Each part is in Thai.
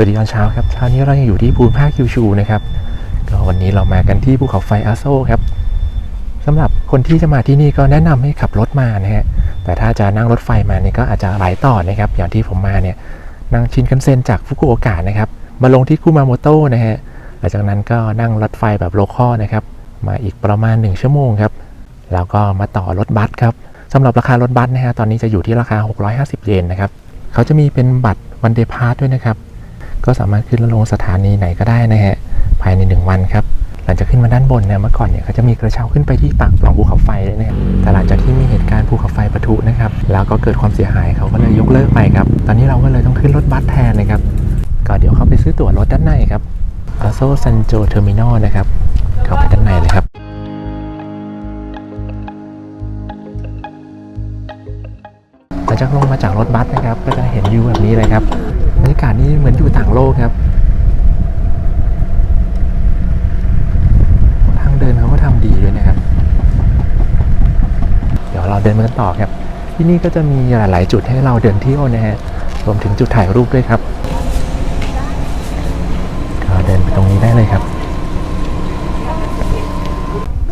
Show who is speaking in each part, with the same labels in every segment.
Speaker 1: วัสดีตอนเช้าครับเช้านี้เรายังอยู่ที่ภูมิภาคคิวชูนะครับก็วันนี้เรามากันที่ภูเขาไฟอาโซครับสำหรับคนที่จะมาที่นี่ก็แนะนำให้ขับรถมานะฮะแต่ถ้าจะนั่งรถไฟมาเนี่ยก็อาจจะหลายต่อนะครับ อย่างที่ผมมาเนี่ยนั่งชินคันเซ็นจากฟุกุโอกะนะครับ มาลงที่คุมาโมโตะนะฮะหลังจากนั้นก็นั่งรถไฟแบบโลคอลนะครับ มาอีกประมาณ 1 ชั่วโมงครับแล้วก็มาต่อรถบัสครับสำหรับราคารถบัสนะฮะตอนนี้จะอยู่ที่ราคา 650 เยนนะครับเขาจะมีเป็นบัตรวันเดย์พาสด้วยนะครับ ก็สามารถขึ้นและลงสถานีไหนก็ได้นะฮะภายใน 1 วันครับหลังจากขึ้นมาด้านบนเนี่ยเมื่อก่อนเนี่ยเขาจะมีกระเช้าขึ้นไปที่ปากปล่องภูเขาไฟเลยนะครับแต่หลังจากที่มีเหตุการณ์ภูเขาไฟปะทุนะครับแล้วก็เกิดความเสียหายเขาก็เลยยกเลิกไปครับตอนนี้เราก็เลยต้องขึ้นรถบัสแทนนะครับก็เดี๋ยวเข้าไปซื้อตั๋วรถด้านในครับอาโซซันโจเทอร์มินอลนะครับเข้าไปด้านในเลยครับหลังจากลงมาจากรถบัสนะครับก็จะเห็นวิวแบบนี้เลยครับ บรรยากาศนี่เหมือนอยู่ต่างโลกครับ ทางเดินเขาก็ทำดีด้วยนะครับ เดี๋ยวเราเดินมากันต่อครับ ที่นี่ก็จะมีหลาย ๆ จุดให้เราเดินเที่ยวนะฮะรวมถึงจุดถ่ายรูปด้วยครับ ก็เดินไปตรงนี้ได้เลยครับ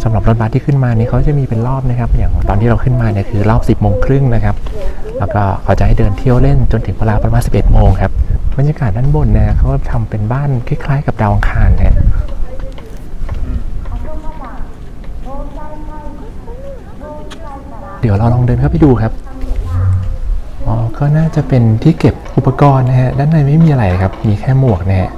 Speaker 1: สำห รถบัสที่ขึ้นมานี่เขาจะมีเป็นรอบนะครับ อย่างตอนที่เราขึ้นมาเนี่ยคือรอบ 10โมงครึ่งนะครับ แล้วก็เขาจะให้เดินเที่ยวเล่นจนถึงเวลาประมาณ 11โมงครับ บรรยากาศด้านบนเนี่ยเขาก็ทำเป็นบ้านคล้ายๆ กับดาวอังคารเนี่ยเดี๋ยวเราลองเดินเข้าไปดูครับ อ๋อ ก็น่าจะเป็นที่เก็บอุปกรณ์นะฮะ ด้านในไม่มีอะไรครับ มีแค่หมวกนะฮะ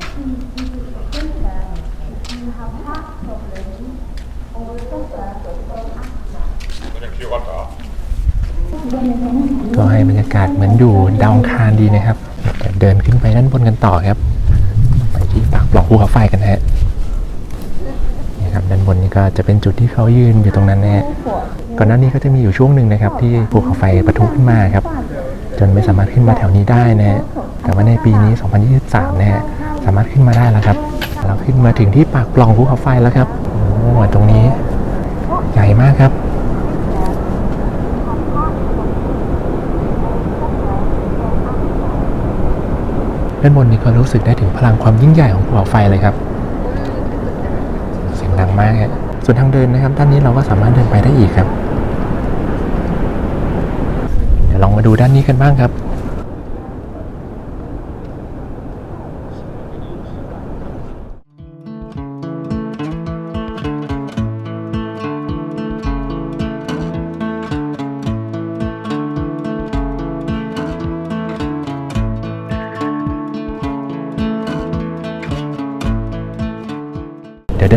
Speaker 1: ก็ให้บรรยากาศเหมือนอยู่ดาวังคารดีนะครับเดี๋ยวเดินขึ้นไปด้านบนกันต่อครับ ไปที่ปากปล่องภูเขาไฟกันฮะนี่ครับด้านบนนี้ก็จะเป็นจุดที่เขายืนอยู่ตรงนั้นนะฮะก่อนหน้านี้ก็จะมีอยู่ช่วงหนึ่งนะครับ ที่ภูเขาไฟปะทุขึ้นมาครับ จนไม่สามารถขึ้นมาแถวนี้ได้นะฮะแต่ว่าในปีนี้ 2023 นะฮะสามารถขึ้นมาได้แล้วครับ เราขึ้นมาถึงที่ปากปล่องภูเขาไฟแล้วครับโอ้ตรงนี้ใหญ่มากครับ ด้านบนนี้ก็รู้สึกได้ถึงพลังความยิ่งใหญ่ของภูเขาไฟเลยครับ เสียงดังมากฮะส่วนทางเดินนะครับ ด้านนี้เราก็สามารถเดินไปได้อีกครับ เดี๋ยวลองมาดูด้านนี้กันบ้างครับ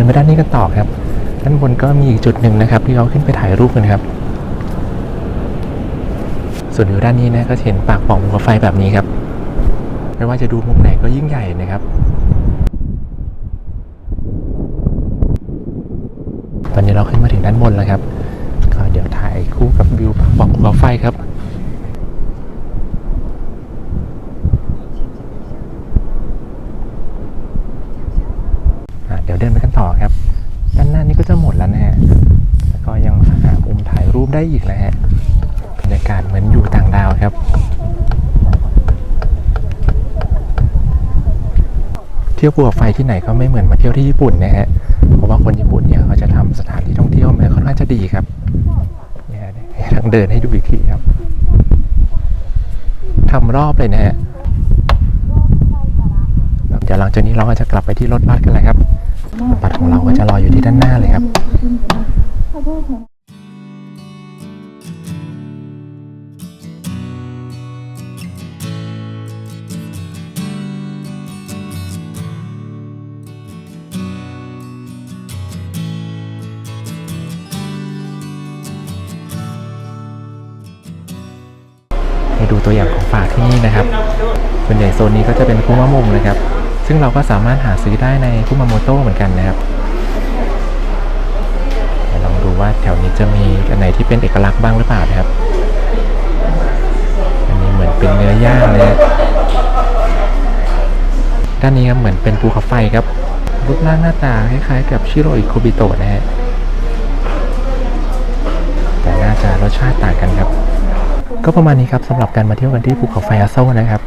Speaker 1: นไปด้านนี้กันต่อครับ ด้านบนก็มีอีกจุดหนึ่งนะครับ ที่เราขึ้นไปถ่ายรูปกันครับ ส่วนอยู่ด้านนี้นะก็เห็นปากปล่องภูเขาไฟแบบนี้ครับ ไม่ว่าจะดูมุมไหนก็ยิ่งใหญ่นะครับ ตอนนี้เราขึ้นมาถึงด้านบนแล้วครับก็เดี๋ยวถ่ายคู่กับวิวปากปล่องภูเขาไฟครับ อะเเดินไปกันต่อครับ ด้านหน้านี้ก็จะหมดแล้วนะฮะแล้วก็ยังหามุมถ่ายรูปได้อีกนะฮะบรรยากาศเหมือนอยู่ต่างดาวครับ เที่ยวภูเขาไฟที่ไหนก็ไม่เหมือนมาเที่ยวที่ญี่ปุ่นนะฮะเพราะว่าคนญี่ปุ่นเนี่ยเขาจะทำสถานที่ท่องเที่ยวมาค่อนข้างจะดีครับเนี่ยทางเดินให้ดูอีกทีครับทำรอบเลยนะฮะเดี๋ยวหลังจากนี้เราก็จะกลับไปที่รถบัสกันเลยครับ รถบัสของเราก็จะรออยู่ที่ด้านหน้าเลยครับให้ดูตัวอย่างของฝากที่นี่นะครับ ส่วนใหญ่โซนนี้ก็จะเป็นคุมะมงนะครับ ซึ่งเราก็สามารถหาซื้อได้ในคุมาโมโตะเหมือนกันนะครับลองดูว่าแถวนี้จะมีอันไหนที่เป็นเอกลักษณ์บ้างหรือเปล่านะครับ อันนี้เหมือนเป็นเนื้อย่างนะฮะด้านนี้ครับเหมือนเป็นภูเขาไฟครับรูปร่างหน้าตาคล้ายๆกับชิโรอิโคบิโตะนะฮะแต่น่าจะรสชาติต่างกันครับ ก็ประมาณนี้ครับสำหรับการมาเที่ยวกันที่ภูเขาไฟอาโซนะครับ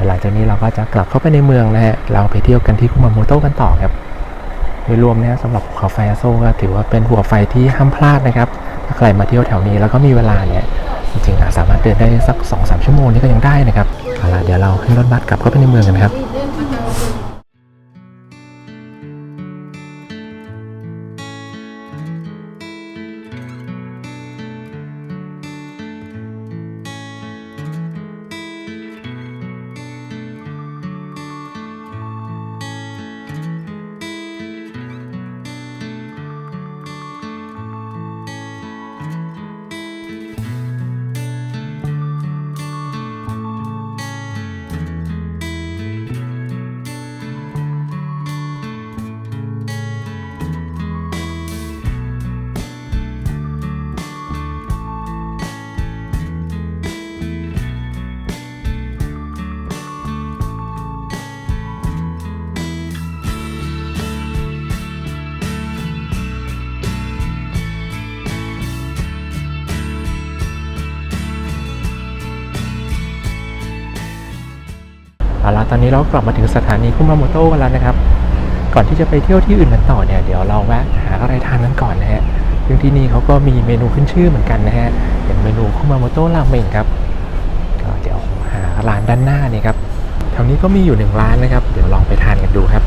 Speaker 1: ดี๋ยวหลังจากนี้เราก็จะกลับเข้าไปในเมืองนะฮะเราไปเที่ยวกันที่คุมาโมโตกันต่อครับโดยรวมเนี่ยสำหรับภูเขาไฟอาโซก็ถือว่าเป็นภูเขาไฟที่ห้ามพลาดนะครับถ้าใครมาเที่ยวแถวนี้แล้วก็มีเวลาเนี่ยจริงๆสามารถเดินได้สัก 2-3 ชั่วโมงนี่ก็ยังได้นะครับเอาละเดี๋ยวเราขึ้นรถบัสกลับเข้าไปในเมืองกันนะครับ เอาละตอนนี้เรากลับมาถึงสถานีคุมาโมโตะกันแล้วนะครับ ก่อนที่จะไปเที่ยวที่อื่นกันต่อเนี่ยเดี๋ยวเราแวะหาอะไรทานกันก่อนนะฮะซึ่งที่นี่เขาก็มีเมนูขึ้นชื่อเหมือนกันนะฮะเป็นเมนูคุมาโมโตะราเมงครับก็เดี๋ยวหาร้านด้านหน้านี่ครับแถวนี้ก็มีอยู่หนึ่งร้านนะครับ เดี๋ยวลองไปทานกันดูครับ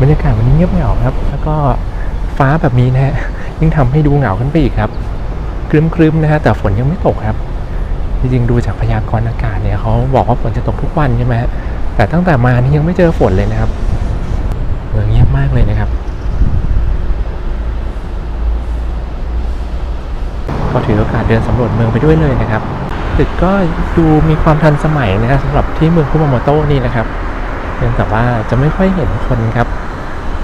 Speaker 1: บรรยากาศวันนี้เงียบเหงาครับ แล้วก็ฟ้าแบบนี้นะฮะยิ่งทำให้ดูเหงาขึ้นไปอีกครับครึ้มๆนะฮะแต่ฝนยังไม่ตกครับจริงๆดูจากพยากรณ์อากาศเนี่ยเขาบอกว่าฝนจะตกทุกวันใช่ไหมฮะ แต่ตั้งแต่มานี่ยังไม่เจอฝนเลยนะครับเมืองเงียบมากเลยนะครับ ก็ถือโอกาสเดินสำรวจเมืองไปด้วยเลยนะครับตึกก็ดูมีความทันสมัยนะครับสำหรับที่เมืองคุมาโมโตะนี่นะครับเพียงแต่ว่าจะไม่ค่อยเห็นคนครับ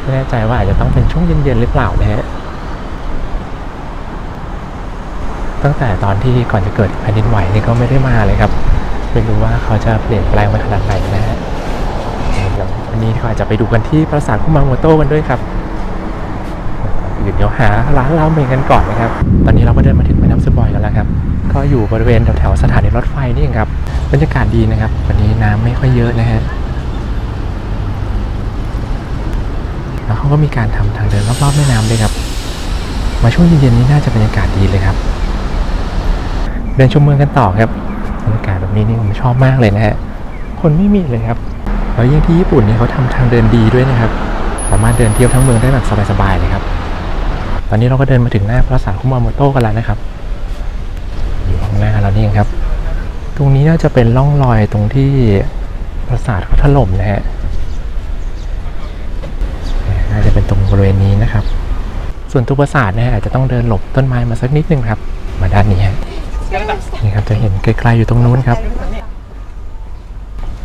Speaker 1: ไม่แน่ใจว่าอาจจะต้องเป็นช่วงเย็นๆหรือเปล่านะฮะตั้งแต่ตอนที่ก่อนจะเกิดแผ่นดินไหวนี่ก็ไม่ได้มาเลยครับ ไม่รู้ว่าเขาจะเปลี่ยนแปลงไปขนาดไหนนะฮะเดี๋ยววันนี้ก็อาจจะไปดูกันที่ปราสาทคุมาโมโตะกันด้วยครับอื่นเดี๋ยวหาร้านราเมงกันก่อนนะครับ ตอนนี้เราก็เดินมาถึงแม่น้ำสบอยแล้วนะครับ ก็อยู่บริเวณแถวๆสถานีรถไฟนี่เองครับ บรรยากาศดีนะครับ วันนี้น้ำไม่ค่อยเยอะนะฮะ แล้วเขาก็มีการทำทางเดินรอบๆแม่น้ำด้วยครับ มาช่วงเย็นๆนี้น่าจะบรรยากาศดีเลยครับ เดินชมเมืองกันต่อครับ บรรยากาศแบบนี้นี่ผมชอบมากเลยนะฮะ คนไม่มีเลยครับ แล้วยิ่งที่ญี่ปุ่นนี่เขาทำทางเดินดีด้วยนะครับ สามารถเดินเที่ยวทั้งเมืองได้แบบสบายๆเลยครับ ตอนนี้เราก็เดินมาถึงหน้าปราสาทคุมาโมโตะกันแล้วนะครับ อยู่ข้างหน้าเรานี่เองครับ ตรงนี้น่าจะเป็นร่องรอยตรงที่ปราสาทเขาถล่มนะฮะ น่าจะเป็นตรงบริเวณนี้นะครับ ส่วนตัวปราสาทเนี่ยอาจจะต้องเดินหลบต้นไม้มาสักนิดนึงครับ มาด้านนี้ฮะ นี่ครับจะเห็นไกลๆอยู่ตรงนู้นครับ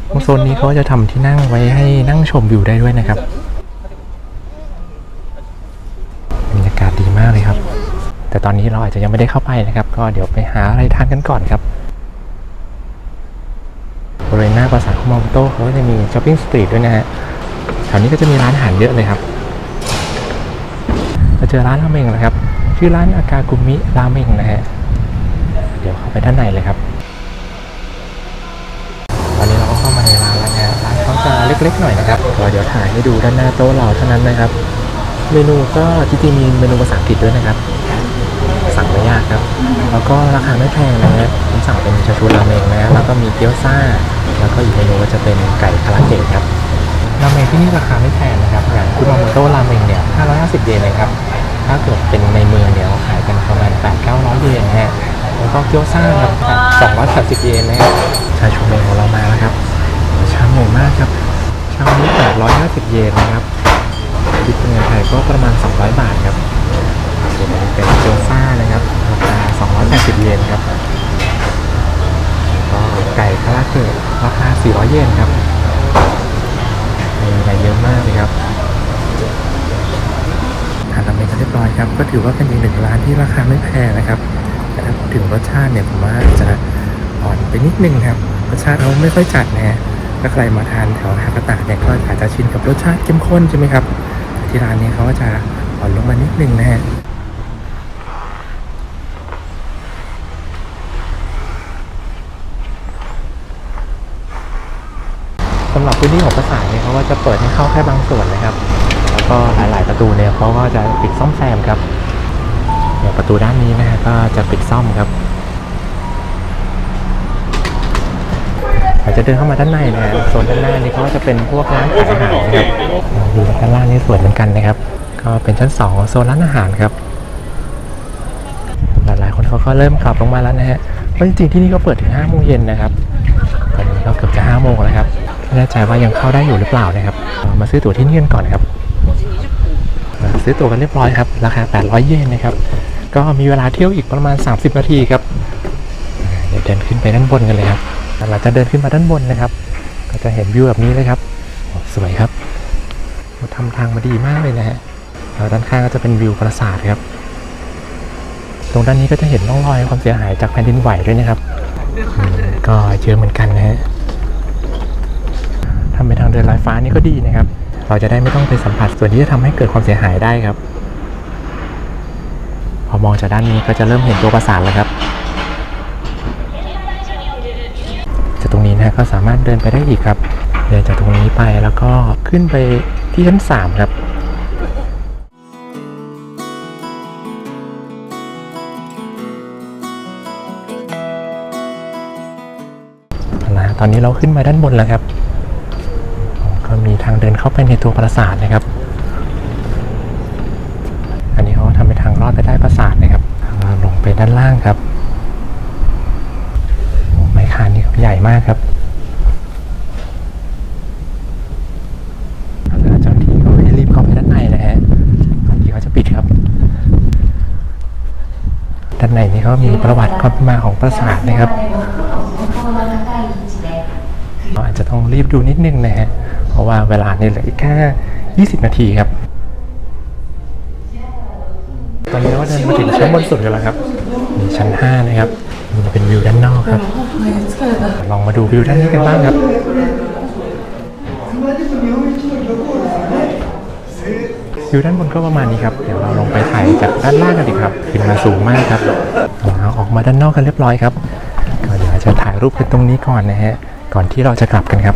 Speaker 1: ตรงโซนนี้เขาจะทำที่นั่งไว้ให้นั่งชมวิวได้ด้วยนะครับบรรยากาศดีมากเลยครับ แต่ตอนนี้เราอาจจะยังไม่ได้เข้าไปนะครับ ก็เดี๋ยวไปหาอะไรทานกันก่อนครับบริเวณหน้าปราสาทคุมาโมโตะเขาก็จะมีช้อปปิ้งสตรีทด้วยนะฮะแถวนี้ก็จะมีร้านอาหารเยอะเลยครับเราเจอร้านราเมงแล้วครับ ชื่อร้านอากากุมิราเมงนะฮะ เดี๋ยวเข้าไปด้านในเลยครับ ตอนนี้เราก็เข้ามาในร้านแล้วนะร้านเขาจะเล็กๆหน่อยนะครับก็เดี๋ยวถ่ายให้ดูด้านหน้าโต๊ะเราเท่านั้นนะครับ เมนูก็จริงๆมีเมนูภาษาอังกฤษด้วยนะครับ สั่งไม่ยากครับ แล้วก็ราคาไม่แพงนะฮะผมสั่งเป็นชาชูราเมงนะแล้วก็มีเกี๊ยวซ่า แล้วก็อีกเมนูก็จะเป็นไก่คาราเกะครับราเมงที่นี่ราคาไม่แพงนะครับอย่างคุณมาโมโตะราเมงเนี่ย550 เยนเลยครับ ถ้าเกิดเป็นในเมืองเนี่ยขายกันประมาณ8-900 8-900เยนนะฮะแล้วก็เกี๊ยวซ่าครับ230เยนนะฮะชาชูเมงของเรามาแล้วครับชามใหญ่มากครับ ชามนี้850เยนนะครับคิดเป็นเงินไทยก็ประมาณ200บาทครับส่วนอันนี้เป็นเกี๊ยวซ่านะครับราคา280เยนครับแล้วก็ไก่คาราเกะราคา400เยนครับมีอะไรเยอะมากเลยครับทานราเมงกันเรียบร้อยครับ ก็ถือว่าเป็นอีกหนึ่งร้านที่ราคาไม่แพงนะครับ แต่ถ้าพูดถึงรสชาติเนี่ยผมว่าจะอ่อนไปนิดนึงครับ รสชาติเขาไม่ค่อยจัดนะฮะถ้าใครมาทานแถวฮากาตะเนี่ยก็อาจจะชินกับรสชาติเข้มข้นใช่ไหมครับที่ร้านนี้เขาก็จะอ่อนลงมานิดนึงนะฮะสำหรับพื้นที่ของปราสาเนี่ยเขาก็จะเปิดให้เข้าแค่บางส่วนนะครับ แล้วก็หลาย ๆ ประตูเนี่ยเขาก็จะปิดซ่อมแซมครับ อย่างประตูด้านนี้นะฮะก็จะปิดซ่อมครับอาจจะเดินเข้ามาด้านในนะฮะโซนด้านหน้านี่เขาก็จะเป็นพวกร้านขายอาหารนะครับดูด้านล่างนี่สวยเหมือนกันนะครับ ก็เป็นชั้นสองของโซนร้านอาหารครับ หลายๆคนเขาก็เริ่มขับลงมาแล้วนะฮะเพราะจริงๆที่นี่ก็เปิดถึง5โมงเย็นนะครับตอนนี้ก็เกือบจะ5โมงแล้วครับไม่แน่ใจว่ายังเข้าได้อยู่หรือเปล่านะครับ มาซื้อตั๋วที่นี่กันก่อนครับ ซื้อตั๋วกันเรียบร้อยครับ ราคา 800 เยนนะครับ ก็มีเวลาเที่ยวอีกประมาณ 30 นาทีครับเดี๋ยวเดินขึ้นไปด้านบนกันเลยครับเราจะเดินขึ้นมาด้านบนนะครับ ก็จะเห็นวิวแบบนี้เลยครับสวยครับเราทำทางมาดีมากเลยนะฮะแล้วด้านข้างก็จะเป็นวิวปราสาทครับ ตรงด้านนี้ก็จะเห็นร่องรอยความเสียหายจากแผ่นดินไหวด้วยนะครับ ก็เยอะเหมือนกันนะฮะทำเป็นทางเดินลอยฟ้านี่ก็ดีนะครับ เราจะได้ไม่ต้องไปสัมผัสส่วนที่จะทำให้เกิดความเสียหายได้ครับ พอมองจากด้านนี้ก็จะเริ่มเห็นตัวปราสาทแล้วครับจากตรงนี้นะก็สามารถเดินไปได้อีกครับ เดินจากตรงนี้ไปแล้วก็ขึ้นไปที่ชั้นสามครับนะตอนนี้เราขึ้นมาด้านบนแล้วครับ ก็มีทางเดินเข้าไปในตัวปราสาทนะครับ อันนี้เขาทำเป็นทางลอดไปได้ปราสาทนะครับเราลงไปด้านล่างครับโอ้ไม้คานนี่ใหญ่มากครับแล้วเจ้าหน้าที่เขาให้รีบเข้าไปด้านในนะฮะบางทีเขาจะปิดครับ ด้าน ในนี่เขามีประวัติความเป็นมาของปราสาทนะครับเราอาจจะต้องรีบดูนิดนึงนะฮะ เพราะว่าเวลาเนี่ยเหลืออีกแค่ 20 นาทีครับ ตอนนี้เราก็เดินมาถึงชั้นบนสุดกันแล้วครับมีชั้น 5 นะครับนี่เป็นวิวด้านนอกครับ ลองมาดูวิวด้านนี้กันบ้างครับ วิวด้านบนก็ประมาณนี้ครับ เดี๋ยวเราลงไปถ่ายจากด้านล่างกันดีครับ ขึ้นมาสูงมากครับอออกมาด้านนอกกันเรียบร้อยครับ ก็เดี๋ยวจะถ่ายรูปกันตรงนี้ก่อนนะฮะ ก่อนที่เราจะกลับกันครับ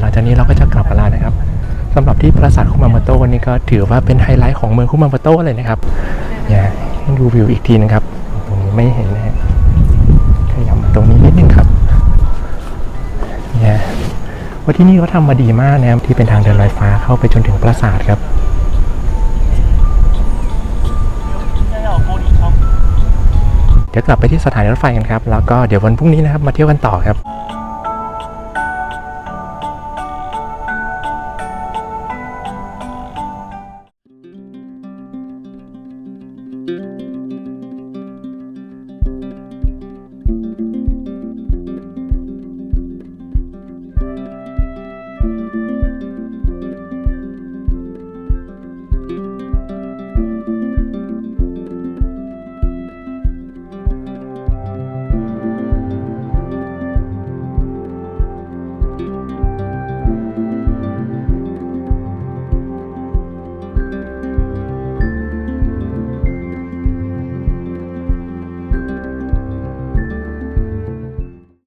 Speaker 1: หลังจากนี้เราก็จะกลับมาแล้วนะครับสำหรับที่ปราสาทคุมาโมโตะนี่ก็ถือว่าเป็นไฮไลท์ของเมืองคุมาโมโตะเลยนะครับเนี่ยดูวิวอีกทีนะครับตรงนี้ไม่เห็นนะฮะขยับมาตรงนี้นิดนึงครับเนี่ยว่าที่นี่เขาทำมาดีมากนะครับที่เป็นทางเดินลอยฟ้าเข้าไปจนถึงปราสาทครับเดี๋ยวกลับไปที่สถานีรถไฟกันครับ แล้วก็เดี๋ยววันพรุ่งนี้นะครับมาเที่ยวกันต่อครับ